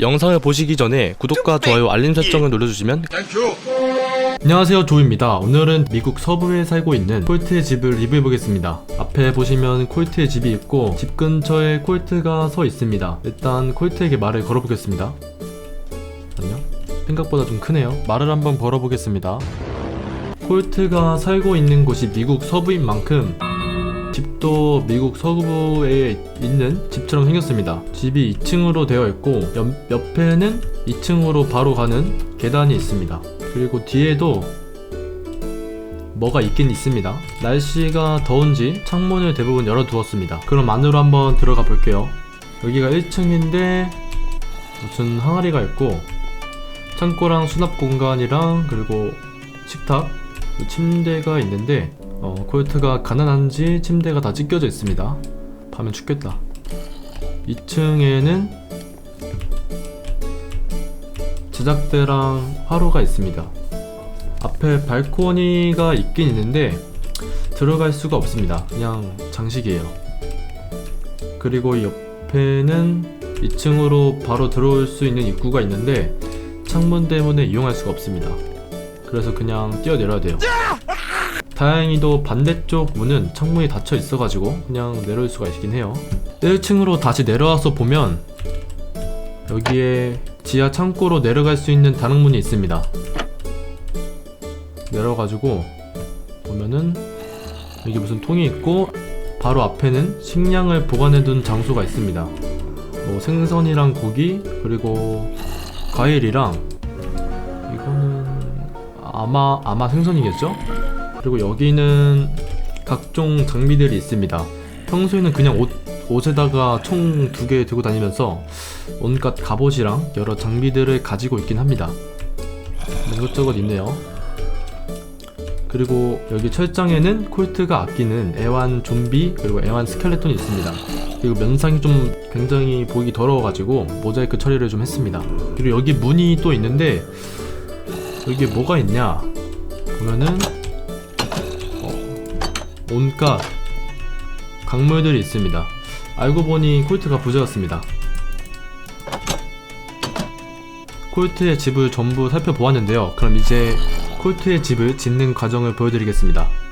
영상을 보시기 전에 구독과 좋아요 알림 설정을 눌러주시면 안녕하세요 조입니다. 오늘은 미국 서부에 살고 있는 콜트의 집을 리뷰해보겠습니다. 앞에 보시면 콜트의 집이 있고 집 근처에 콜트가 서 있습니다. 일단 콜트에게 말을 걸어보겠습니다. 안녕 생각보다 좀 크네요. 말을 한번 걸어보겠습니다. 콜트가 살고 있는 곳이 미국 서부인 만큼 집도 미국 서부에 있는 집처럼 생겼습니다. 집이 2층으로 되어 있고 옆, 옆에는 2층으로 바로 가는 계단이 있습니다. 그리고 뒤에도 뭐가 있긴 있습니다. 날씨가 더운지 창문을 대부분 열어두었습니다. 그럼 안으로 한번 들어가 볼게요. 여기가 1층인데 무슨 항아리가 있고 창고랑 수납 공간이랑 그리고 식탁, 그 침대가 있는데 어, 콜트가 가난한지 침대가 다 찢겨져 있습니다. 밤엔 춥겠다. 2층에는 제작대랑 화로가 있습니다. 앞에 발코니가 있긴 있는데 들어갈 수가 없습니다. 그냥 장식이에요. 그리고 이 옆에는 2층으로 바로 들어올 수 있는 입구가 있는데 창문 때문에 이용할 수가 없습니다. 그래서 그냥 뛰어내려야 돼요. 다행히도 반대쪽 문은 창문이 닫혀 있어가지고 그냥 내려올 수가 있긴 해요. 1층으로 다시 내려와서 보면 여기에 지하 창고로 내려갈 수 있는 다락문이 있습니다. 내려가지고 보면은 여기 무슨 통이 있고 바로 앞에는 식량을 보관해둔 장소가 있습니다. 뭐 생선이랑 고기 그리고 과일이랑 이거는 아마 아마 생선이겠죠? 그리고 여기는 각종 장비들이 있습니다. 평소에는 그냥 옷, 옷에다가 총 두 개 들고 다니면서 온갖 갑옷이랑 여러 장비들을 가지고 있긴 합니다. 뭐 이것저것 있네요. 그리고 여기 철장에는 콜트가 아끼는 애완 좀비 그리고 애완 스켈레톤이 있습니다. 그리고 면상이 좀 굉장히 보기 더러워가지고 모자이크 처리를 좀 했습니다. 그리고 여기 문이 또 있는데 여기에 뭐가 있냐 보면은 온갖 강물들이 있습니다. 알고 보니 콜트가 부자였습니다. 콜트의 집을 전부 살펴보았는데요. 그럼 이제 콜트의 집을 짓는 과정을 보여드리겠습니다.